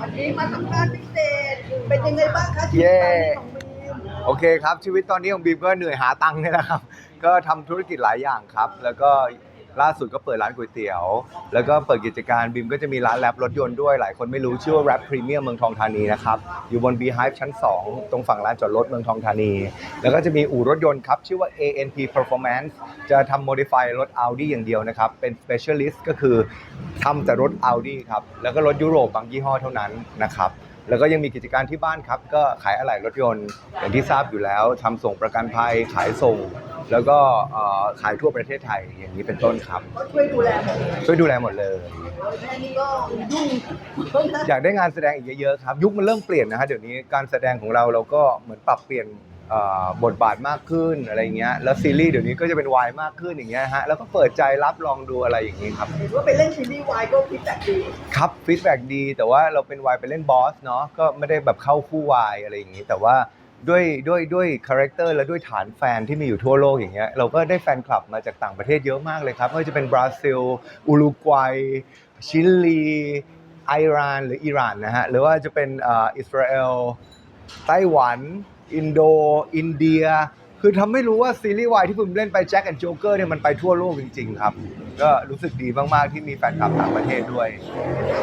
วันนี้มาสัมภาษณ์พิเศษ เป็นยังไงบ้างคะชีวิตเย้ตอนนี้ของบีมโอเคครับชีวิตตอนนี้ของบีมก็เหนื่อยหาตังค์เนี่ยนะครับ ก็ทำธุรกิจหลายอย่างครับ แล้วก็ ล่าสุดก็เปิดร้านก๋วยเตี๋ยว แล้วก็เปิดกิจการบีมก็จะมีร้านแรปรถยนต์ด้วยหลายคนไม่รู้ชื่อว่าแรปพรีเมียมเมืองทองธานีนะครับอยู่บน Beehive ชั้น 2 ตรงฝั่งร้านจอดรถเมืองทองธานี แล้วก็จะมีอู่รถยนต์ครับชื่อว่า ANP Performance จะทำ modify รถ Audi อย่างเดียวนะครับเป็น specialist ก็คือทำแต่รถ Audi ครับแล้วก็รถยุโรปบางยี่ห้อเท่านั้นนะครับแล้วก็ยังมีกิจการที่บ้านครับ ก็ขายอะไหล่รถยนต์ อย่างที่ทราบอยู่แล้วทำส่งประกันภัยขายส่ง แล้วก็เอ่อขายทั่วประเทศไทยอย่างนี้เป็นต้นครับ ก็ช่วยดูแลหมดเลยช่วยดูแลหมดเลย แม่นี่ก็ยุ่งต้องนะอยากได้งานแสดงอีกเยอะๆครับ ยุคมันเริ่มเปลี่ยนนะฮะเดี๋ยวนี้การแสดงของเราเราก็เหมือนปรับเปลี่ยนเอ่อบทบาทมากขึ้นอะไรเงี้ยแล้วซีรีส์เดี๋ยวนี้ก็จะเป็นวายมากขึ้นอย่างเงี้ยฮะแล้วก็เปิดใจรับลองดูอะไรอย่างนี้ครับ เห็นว่าไปเล่นซีรีส์วายก็ฟีดแบ็กดีครับฟีดแบ็ดีแต่ว่าเราเป็นวายไปเล่นบอสเนาะก็ไม่ได้แบบเข้าคู่วายอะไรอย่างนี้ แต่ว่า ด้วยด้วยด้วยคาแรคเตอร์และด้วยฐานแฟนที่มีอยู่ทั่วโลกอย่างเงี้ยเราก็ได้แฟนคลับมาจากต่างประเทศเยอะมากเลยครับไม่ว่าจะเป็นบราซิล อุรุกวัย ชิลีไอรานหรืออิหร่านนะฮะหรือว่าจะเป็นอิสราเอลไต้หวัน อินโด อินเดีย คือทำให้รู้ว่าซีรีส์วายที่ผมเล่นไปแจ็คแอนด์โจ๊กเกอร์เนี่ยมันไปทั่วโลกจริง ๆ ครับ ก็รู้สึกดีมาก ๆ ที่มีแฟนคลับต่างประเทศด้วย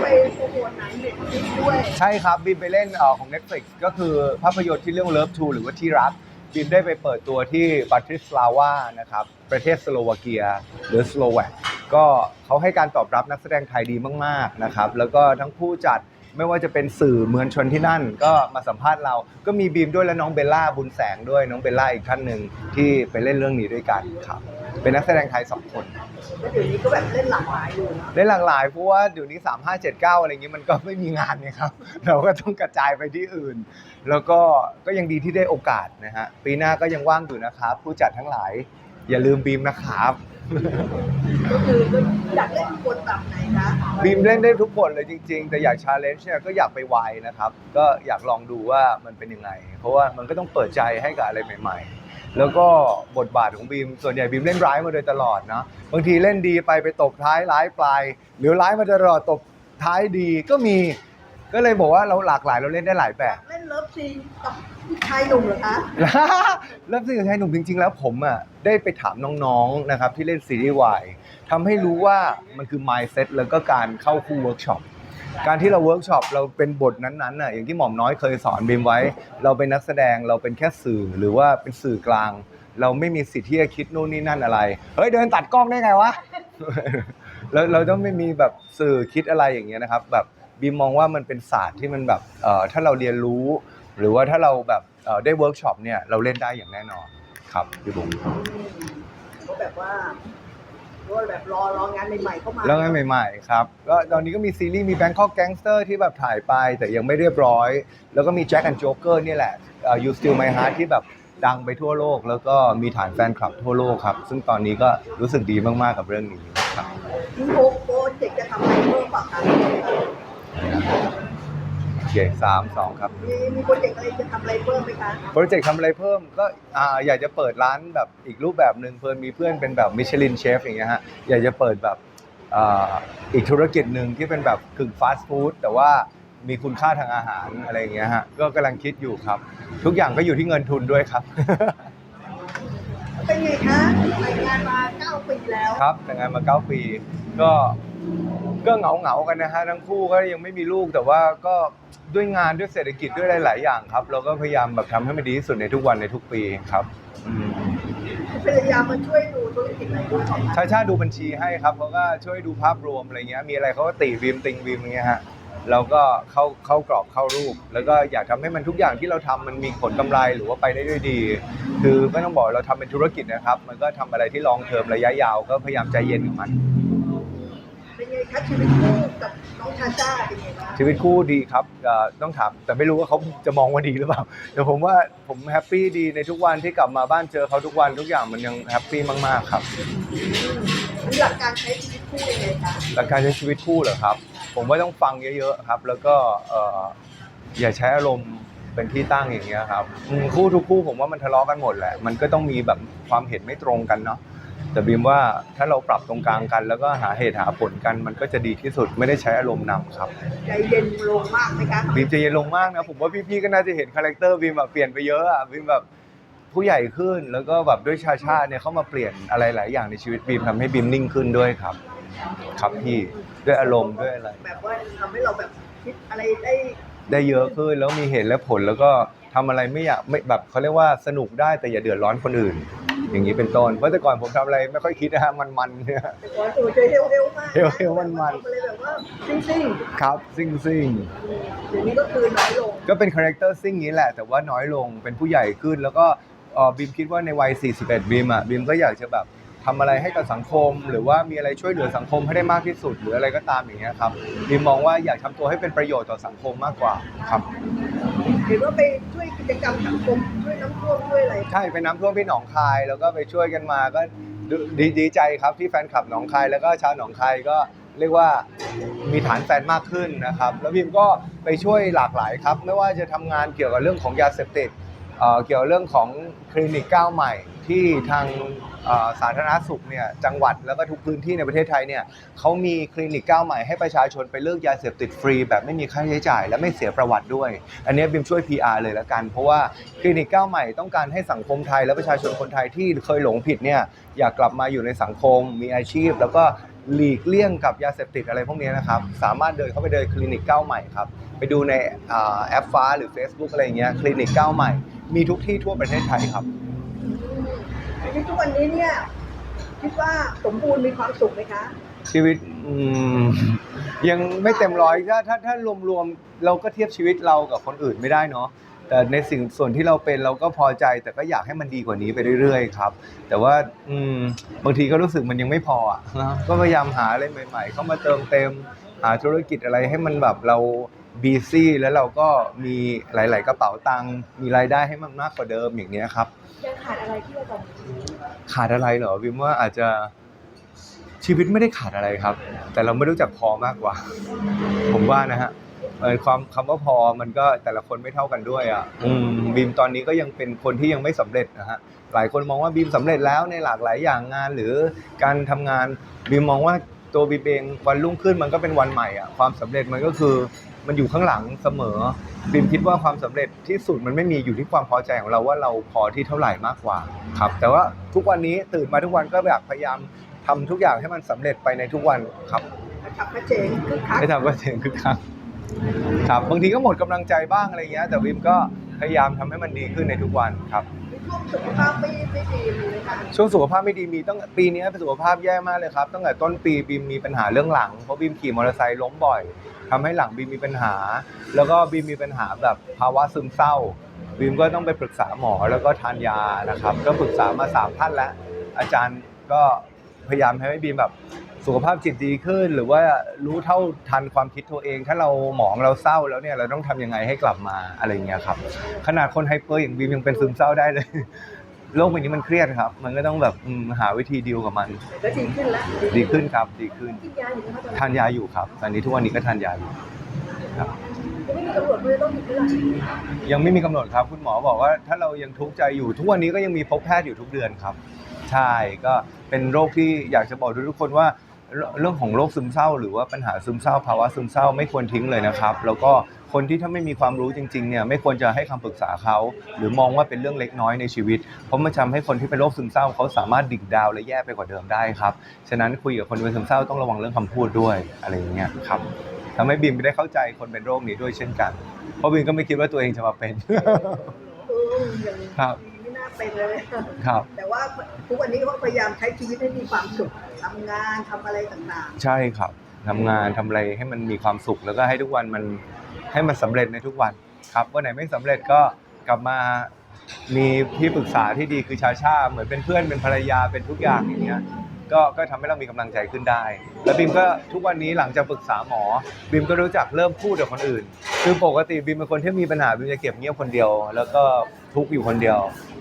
ไปโปรโมทหนังเด็กด้วย ใช่ครับบีมไปเล่นเอ่อของ Netflix ก็คือภาพยนตร์ที่เรื่อง Love to หรือว่าที่รักบีมได้ไปเปิดตัวที่บัตริสลาวานะครับ ประเทศสโลวาเกีย หรือสโลแวกก็เขาให้การตอบรับนักแสดงไทยดีมาก ๆ นะครับ แล้วก็ทั้งผู้จัด ไม่ว่าจะเป็นสื่อมวลชนที่นั่น ก็มาสัมภาษณ์เรา ก็มีบีมด้วยและน้องเบลล่าบุญแสงด้วยน้องเบลล่าอีกท่านหนึ่งที่ไปเล่นเรื่องนี้ด้วยกันครับ เป็นนักแสดงไทยสองคนแล้วเดี๋ยวนี้ก็แบบเล่นหลากหลายอยู่นะได้หลากหลายเพราะว่าเดี๋ยวนี้ 3579 อะไรอย่างนี้มันก็ไม่มีงานไงครับ เราก็ต้องกระจายไปที่อื่น แล้วก็ก็ยังดีที่ได้โอกาสนะฮะปีหน้าก็ยังว่างอยู่นะครับ ผู้จัดทั้งหลาย อย่าลืมบีมนะครับ ก็คือก็อยากเล่นบทแบบไหนคะบีมเล่นได้ทุกบทเลยจริง ๆ แต่อยากชาเลนจ์เนี่ยก็อยากไปไวนะครับ ก็อยากลองดูว่ามันเป็นยังไง เพราะว่ามันก็ต้องเปิดใจให้กับอะไรใหม่ ๆ แล้วก็บทบาทของบีมส่วนใหญ่บีมเล่นร้ายมาโดยตลอดเนาะบางทีเล่นดีไปไปตบท้ายร้ายปลาย หรือร้ายมาตลอดตบท้ายดีก็มี ก็เลยบอกว่าเราหลากหลายเราเล่นได้หลายแบบ เซีนกับชายหนุ่มเหรอคะเริ่มสิ่งกับชายหนุ่มจริง ๆ แล้วผมอะได้ไปถามน้องๆนะครับที่เล่นซีรีส์วายทำให้รู้ว่ามันคือ mindset แล้วก็การเข้าคู่เวิร์กช็อปการที่เราเวิร์กช็อปเราเป็นบทนั้นๆน่ะอย่างที่หม่อมน้อยเคยสอนบีมไว้ เราเป็นนักแสดงเราเป็นแค่สื่อหรือว่าเป็นสื่อกลาง เราไม่มีสิทธิ์ที่จะคิดนู่นนี่นั่นอะไรเฮ้ยเดินตัดกล้องได้ไงวะเราเราต้องไม่มีแบบสื่อคิดอะไรอย่างเงี้ยนะครับ แบบบีมมองว่ามันเป็นศาสตร์ที่มันแบบเอ่อถ้าเราเรียนรู้ หรือว่าถ้าเราแบบเอ่อได้เวิร์กช็อปเนี่ยเราเล่นได้อย่างแน่นอนครับพี่บุ๋มก็แบบว่าก็แบบรอรองานใหม่ๆเข้ามาแล้วงานใหม่ ๆ ครับก็ตอนนี้ก็มีซีรีส์มี Bangkok Gangster ที่แบบถ่ายไปแต่ยังไม่เรียบร้อย แล้วก็มี Jack and Joker เนี่ยแหละเอ่อ You Still My Heart ที่แบบดังไปทั่วโลก แล้วก็มีฐานแฟนคลับทั่วโลกครับ ซึ่งตอนนี้ก็รู้สึกดีมากๆกับเรื่องนี้ครับมีโฮโปรเจกต์จะทำอะไรเพิ่มเปล่าคะ โอเคสามสองครับ มีมีโปรเจกต์อะไรจะทำอะไรเพิ่มไหมคะโปรเจกต์ทำอะไรเพิ่มก็อ่าอยากจะเปิดร้านแบบอีกรูปแบบหนึ่งเพื่อนมีเพื่อนเป็นแบบมิชลินเชฟอย่างเงี้ยฮะอยากจะเปิดแบบอ่าอีกธุรกิจหนึ่งที่เป็นแบบกึ่งฟาสต์ฟู้ดแต่ว่ามีคุณค่าทางอาหารอะไรอย่างเงี้ยฮะก็กำลังคิดอยู่ครับ ทุกอย่างก็อยู่ที่เงินทุนด้วยครับ เป็นไงคะแต่งงานมาเก้าปีแล้ว ครับแต่งงานมา 9 ปี ก็ ก็เหงาเหงาๆกันนะฮะทั้งคู่ก็ยังไม่มีลูกแต่ว่าก็ด้วยงานด้วยเศรษฐกิจด้วยหลาย ๆ อย่างครับ เราก็พยายามแบบทำให้มันดีที่สุดในทุกวันในทุกปีครับอืม ภรรยามาช่วยดูธุรกิจอะไรด้วยของชาชาดูบัญชีให้ครับเขาก็ช่วยดูภาพรวมอะไรเงี้ยมีอะไรเขาก็ติวิมติงวิมอย่างเงี้ยฮะเราก็เข้าเข้ากรอบเข้ารูป แล้วก็อยากทำให้มันทุกอย่างที่เราทำมันมีผลกำไรหรือว่าไปได้ด้วยดี คือไม่ต้องบอกเราทำเป็นธุรกิจนะครับ มันก็ทำอะไรที่ลองเทอมระยะยาวก็พยายามใจเย็นกับมันเป็นไงคะ ชีวิตคู่กับน้องชาชาเป็นไงบ้างชีวิตคู่ดีครับเอ่อต้องถามแต่ไม่รู้ว่าเขาจะมองว่าดีหรือเปล่าแต่ผมว่าผมแฮปปี้ดีในทุกวันที่กลับมาบ้านเจอเขาทุกวันทุกอย่างมันยังแฮปปี้มากๆครับมีหลักการใช้ชีวิตคู่ยังไงคะหลักการใช้ชีวิตคู่เหรอครับ ผมว่าต้องฟังเยอะๆครับ แล้วก็เอ่ออย่าใช้อารมณ์เป็นที่ตั้งอย่างเงี้ยครับอืมคู่ทุกคู่ผมว่ามันทะเลาะกันหมดแหละ มันก็ต้องมีแบบความเห็นไม่ตรงกันเนาะ แต่บีมว่าถ้าเราปรับตรงกลางกัน แล้วก็หาเหตุหาผลกันมันก็จะดีที่สุดไม่ได้ใช้อารมณ์นำครับ ใจเย็นลงมากไหมคะบีมจะเย็นลงมากนะผมว่าพี่ๆก็น่าจะเห็นคาแรคเตอร์บีมแบบเปลี่ยนไปเยอะอะบีมแบบผู้ใหญ่ขึ้นแล้วก็แบบด้วยชาชาเนี่ยเข้ามาเปลี่ยนอะไรหลายอย่างในชีวิตบีมทำให้บีมนิ่งขึ้นด้วยครับ ครับพี่ด้วยอารมณ์ด้วยอะไร แบบว่าทำให้เราแบบคิดอะไรได้ได้เยอะขึ้นแล้วมีเหตุและผลแล้วก็ทำอะไรไม่อยากไม่แบบเขาเรียกว่าสนุกได้แต่อย่าเดือดร้อนคนอื่น อย่างนี้เป็นต้นเพราะแต่ก่อนผมทำอะไรไม่ค่อยคิดนะฮะมันๆเนี่ย แต่ก่อนโอ้ใจเร็วๆมากะเร็วๆมันๆทำอะไรแบบว่าซิ่งครับซิ่งซิ่งๆเดี๋ยวนี้ก็คือน้อยลง ก็เป็นคาแรคเตอร์ซิ่งนี้แหละ แต่ว่าน้อยลงเป็นผู้ใหญ่ขึ้น แล้วก็เอ่อบีมคิดว่าในวัย 41บีมอะบีมก็อยากจะแบบทำอะไรให้กับสังคม หรือว่ามีอะไรช่วยเหลือสังคมให้ได้มากที่สุด หรืออะไรก็ตามอย่างเงี้ยครับบีมมองว่าอยากทำตัวให้เป็นประโยชน์ต่อสังคมมากกว่าครับเห็นว่าไปช่วยกิจกรรมสังคมช่วยน้ำท่วมช่วยอะไรใช่ไปน้ำท่วมที่หนองคายแล้วก็ไปช่วยกันมาก็ดีดีใจครับที่แฟนคลับหนองคายแล้วก็ชาวหนองคายก็เรียกว่ามีฐานแฟนมากขึ้นนะครับ แล้วพิมก็ไปช่วยหลากหลายครับ ไม่ว่าจะทำงานเกี่ยวกับเรื่องของยาเสพติด เกี่ยวกับเรื่องของคลินิกก้าวใหม่ที่ทางสาธารณสุขเนี่ยจังหวัดแล้วก็ทุกพื้นที่ในประเทศไทยเนี่ยเขามีคลินิกก้าวใหม่ให้ประชาชนไปเลิกยาเสพติดฟรี แบบไม่มีค่าใช้จ่าย และไม่เสียประวัติด้วย อันนี้บิมช่วย PR เลยละกัน เพราะว่าคลินิกก้าวใหม่ต้องการให้สังคมไทย และประชาชนคนไทยที่เคยหลงผิดเนี่ยอยากกลับมาอยู่ในสังคมมีอาชีพ แล้วก็ หลีกเลี่ยงกับยาเสพติดอะไรพวกนี้นะครับ สามารถเดินเข้าไปเดินคลินิกก้าวใหม่ครับ ไปดูในอ่าแอปฟ้าหรือ Facebook อะไรอย่างเงี้ยคลินิกก้าวใหม่ มีทุกที่ทั่วประเทศไทยครับชีวิตทุกวันนี้เนี่ยคิดว่าสมบูรณ์มีความสุขไหมคะ ชีวิตอืมยังไม่เต็มร้อยถ้าถ้าถ้ารวมๆเราก็เทียบชีวิตเรากับคนอื่นไม่ได้เนาะ แต่ในสิ่งส่วนที่เราเป็นเราก็พอใจ แต่ก็อยากให้มันดีกว่านี้ไปเรื่อยๆครับ แต่ว่าอืมบางทีก็รู้สึกมันยังไม่พออะนะก็พยายามหาอะไรใหม่ๆ เข้ามาเติมเต็มหาธุรกิจอะไรให้มันแบบเราบีซี่แล้วเราก็มีหลาย ๆ กระเป๋าตังค์มีรายได้ให้มันมากกว่าเดิมอย่างเนี้ยครับ ยังขาดอะไรที่เราต้องขาดอะไรเหรอวิมว่าอาจจะชีวิตไม่ได้ขาดอะไรครับ แต่เราไม่รู้จักพอมากกว่า ผมว่านะฮะ เออความคำว่าพอมันก็แต่ละคนไม่เท่ากันด้วยอะอืมบีมตอนนี้ก็ยังเป็นคนที่ยังไม่สำเร็จนะฮะหลายคนมองว่าบีมสำเร็จแล้วในหลากหลายอย่างงานหรือการทำงานบีมมองว่าตัวบีมเองวันรุ่งขึ้นมันก็เป็นวันใหม่อะความสำเร็จมันก็คือมันอยู่ข้างหลังเสมอบีมคิดว่าความสำเร็จที่สุดมันไม่มีอยู่ที่ความพอใจของเราว่าเราพอที่เท่าไหร่มากกว่าครับ แต่ว่าทุกวันนี้ตื่นมาทุกวันก็อยากพยายามทำทุกอย่างให้มันสำเร็จไปในทุกวันครับกระฉับกระเฉงคึกคัก ไม่ทำก็เสียงคือครับ ครับบางทีก็หมดกำลังใจบ้างอะไรเงี้ย แต่วิมก็พยายามทำให้มันดีขึ้นในทุกวันครับในช่วงสุขภาพไม่ไม่ดีมีไหมคะช่วงสุขภาพไม่ดีมีตั้งปีนี้เป็นสุขภาพแย่มากเลยครับตั้งแต่ต้นปีบีมมีปัญหาเรื่องหลังเพราะบีมขี่มอเตอร์ไซค์ล้มบ่อยทำให้หลังบีมมีปัญหา แล้วก็บีมมีปัญหาแบบภาวะซึมเศร้าบีมก็ต้องไปปรึกษาหมอแล้วก็ทานยานะครับ ก็ปรึกษามาสามท่านแล้ว อาจารย์ก็ พยายามให้บีมแบบสุขภาพจิตดีขึ้น หรือว่ารู้เท่าทันความคิดตัวเอง ถ้าเราหมองเราเศร้าแล้วเนี่ยเราต้องทำยังไงให้กลับมาอะไรอย่างเงี้ยครับ ขนาดคนไฮเปอร์อย่างบีมยังเป็นซึมเศร้าได้เลย โลกใบนี้มันเครียดครับ มันก็ต้องแบบอืมหาวิธีดีลกับมันแต่ก็ดีขึ้นแล้วดีขึ้นครับ ดีขึ้น กินยาอยู่นะคะตอนนี้ทานยาอยู่ครับ ตอนนี้ทุกวันนี้ก็ทานยาอยู่ครับ ยังไม่มีกำหนดว่าจะต้องหยุดเมื่อไหร่ยังไม่มีกำหนดครับ คุณหมอบอกว่าถ้าเรายังทุกข์ใจอยู่ทุกวันนี้ก็ยังมีพบแพทย์อยู่ทุกเดือนครับ ใช่ก็เป็นโรคที่อยากจะบอกทุกคนว่าเรื่องของโรคซึมเศร้า หรือว่าปัญหาซึมเศร้าภาวะซึมเศร้าไม่ควรทิ้งเลยนะครับ แล้วก็คนที่ถ้าไม่มีความรู้จริงๆเนี่ยไม่ควรจะให้คำปรึกษาเขาหรือมองว่าเป็นเรื่องเล็กน้อยในชีวิต เพราะมันทำให้คนที่เป็นโรคซึมเศร้าเขาสามารถดิ่งดาวและแย่ไปกว่าเดิมได้ครับฉะนั้นคุยกับคนเป็นซึมเศร้าต้องระวังเรื่องคำพูดด้วยอะไรอย่างเงี้ยครับทำให้บีมได้เข้าใจคนเป็นโรคนี้ด้วยเช่นกัน เพราะบีมก็ไม่คิดว่าตัวเองจะมาเป็นครับ เป็นเลยครับ แต่ว่าทุกวันนี้เขาพยายามใช้ชีวิตให้มีความสุขทำงานทำอะไรต่างใช่ครับทำงานทำอะไรให้มันมีความสุขแล้วก็ให้ทุกวันมันให้มันสำเร็จในทุกวันครับวันไหนไม่สำเร็จก็กลับมามีที่ปรึกษาที่ดีคือชาชาเหมือนเป็นเพื่อนเป็นภรรยาเป็นทุกอย่างอย่างเงี้ย ก็ก็ทำให้เรามีกำลังใจขึ้นได้ แล้วบิมก็ทุกวันนี้หลังจากปรึกษาหมอ บิมก็รู้จักเริ่มพูดกับคนอื่น คือปกติบิมเป็นคนที่มีปัญหาบิมจะเก็บเงียบคนเดียว แล้วก็ทุกข์อยู่คนเดียว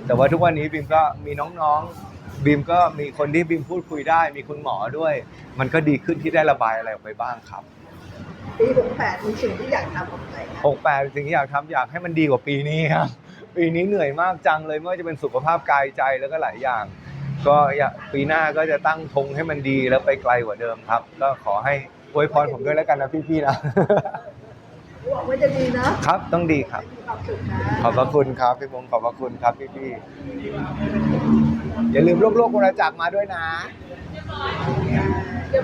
แต่ว่าทุกวันนี้บิมก็มีน้องๆบิมก็มีคนที่บิมพูดคุยได้ มีคุณหมอด้วย มันก็ดีขึ้นที่ได้ระบายอะไรออกไปบ้างครับๆปี68มีสิ่งที่อยากทำอะไรนะ68สิ่งที่อยากทำอยากให้มันดีกว่าปีนี้ครับปีนี้เหนื่อยมากจังเลยไม่ว่าจะเป็นสุขภาพกายใจแล้วก็หลายอย่าง ก็อยากปีหน้าก็จะตั้งธงให้มันดีแล้วไปไกลกว่าเดิมครับ ก็ขอให้อวยพรผมด้วยแล้วกันนะพี่ๆนะ หวังว่าจะดีนะครับต้องดีครับ มีความสุขนะขอบพระคุณครับพี่พงศ์ขอบพระคุณครับพี่ๆอย่าลืมโลกโลกบริจาคมาด้วยนะ เดี๋ยว